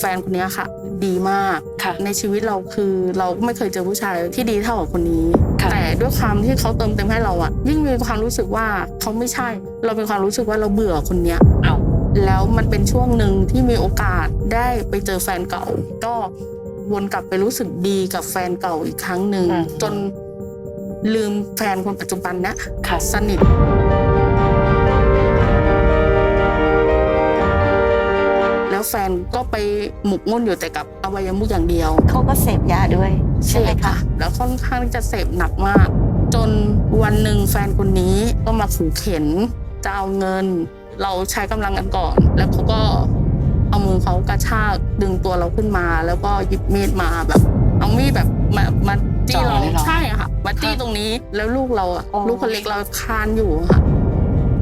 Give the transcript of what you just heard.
แฟนคนเนี้ยค่ะ ดีมากค่ะในชีวิตเราคือเราก็ไม่เคยเจอผู้ชายที่ดีเท่ากับคนนี้ค่ะแต่ด้วยความที่เขาเติมเต็มให้เราอะยิ่งมีความรู้สึกว่าเขาไม่ใช่ เราเป็นความรู้สึกว่าเราเบื่อคนเนี้ยเอาแล้วมันเป็นช่วงหนึ่งที่มีโอกาสได้ไปเจอแฟนเก่า ก็วนกลับไปรู้สึกดีกับแฟนเก่าอีกครั้งหนึ่งอืมจนลืมแฟนคนปัจจุบันเนี้ยค่ะสนิท แล้วแฟนก็ไปหมกมุ่นอยู่แต่กับอวัยวะมุขอย่างเดียวเขาก็เสพยาด้วย ใช่ไหมคะแล้วค่อนข้างที่จะเสพหนักมาก จนวันหนึ่งแฟนคนนี้ก็มาขู่เข็นจะเอาเงิน เราใช้กำลังกันก่อน แล้วเขาก็เอามือเขากระชากดึงตัวเราขึ้นมา แล้วก็หยิบมีดมาแบบ เอามีดแบบมามาจี้เราจ่อเลยเหรอใช่ค่ะมาจี้ค่ะตรงนี้แล้วลูกเราอะอ๋อลูกคนเล็กเราคลานอยู่อะค่ะ